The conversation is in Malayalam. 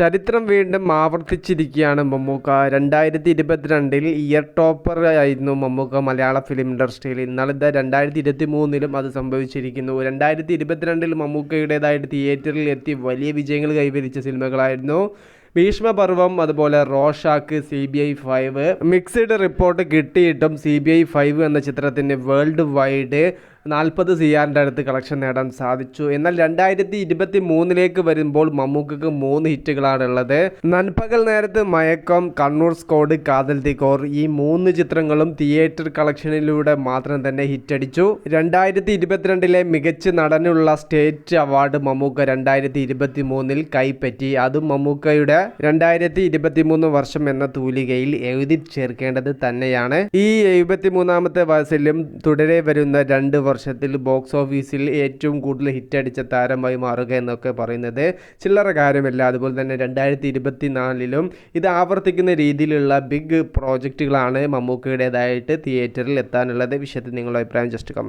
ചരിത്രം വീണ്ടും ആവർത്തിച്ചിരിക്കുകയാണ് മമ്മൂക്ക. രണ്ടായിരത്തി ഇരുപത്തിരണ്ടിൽ ഇയർ ടോപ്പർ ആയിരുന്നു മമ്മൂക്ക മലയാള ഫിലിം ഇൻഡസ്ട്രിയിൽ ഇന്നലെ രണ്ടായിരത്തി ഇരുപത്തി മൂന്നിലും അത് സംഭവിച്ചിരിക്കുന്നു. രണ്ടായിരത്തി ഇരുപത്തിരണ്ടിൽ മമ്മൂക്കയുടേതായിട്ട് തിയേറ്ററിൽ എത്തി വലിയ വിജയങ്ങൾ കൈവരിച്ച സിനിമകളായിരുന്നു ഭീഷ്മപർവം അതുപോലെ Rorschach C B I five. Mixed report കിട്ടിയിട്ടും സി ബി ഐ ഫൈവ് എന്ന ചിത്രത്തിന് വേൾഡ് വൈഡ് നാൽപ്പത് സി ആറിന്റെ അടുത്ത് കളക്ഷൻ നേടാൻ സാധിച്ചു. എന്നാൽ രണ്ടായിരത്തി ഇരുപത്തി മൂന്നിലേക്ക് വരുമ്പോൾ മമ്മൂക്കക്ക് മൂന്ന് ഹിറ്റുകളാണ് ഉള്ളത്. നൻപകൽ നേരത്ത് മയക്കം കണ്ണൂർ സ്കോഡ് കാതൽ തിക്കോർ ഈ മൂന്ന് ചിത്രങ്ങളും തിയേറ്റർ കളക്ഷനിലൂടെ മാത്രം തന്നെ ഹിറ്റടിച്ചു. രണ്ടായിരത്തി ഇരുപത്തിരണ്ടിലെ മികച്ച നടനുള്ള സ്റ്റേറ്റ് അവാർഡ് മമ്മൂക്ക രണ്ടായിരത്തി ഇരുപത്തി മൂന്നിൽ കൈപ്പറ്റി. അതും മമ്മൂക്കയുടെ രണ്ടായിരത്തി ഇരുപത്തി മൂന്ന് വർഷം എന്ന തൂലികയിൽ എഴുതി ചേർക്കേണ്ടത് തന്നെയാണ്. ഈ എഴുപത്തി മൂന്നാമത്തെ വയസ്സിലും തുടരെ വരുന്ന രണ്ട് വർഷത്തിൽ ബോക്സ് ഓഫീസിൽ ഏറ്റവും കൂടുതൽ ഹിറ്റ് അടിച്ച താരമായി മാറുക എന്നൊക്കെ പറയുന്നത് ചില്ലറ കാര്യമല്ല. അതുപോലെ തന്നെ രണ്ടായിരത്തി ഇരുപത്തി നാലിലും ഇത് ആവർത്തിക്കുന്ന രീതിയിലുള്ള ബിഗ് പ്രോജക്റ്റുകളാണ് മമ്മൂക്കയുടേതായിട്ട് തിയേറ്ററിൽ എത്താനുള്ളത്. വിഷയത്തിൽ നിങ്ങളുടെ അഭിപ്രായം ജസ്റ്റ് കമന്റ്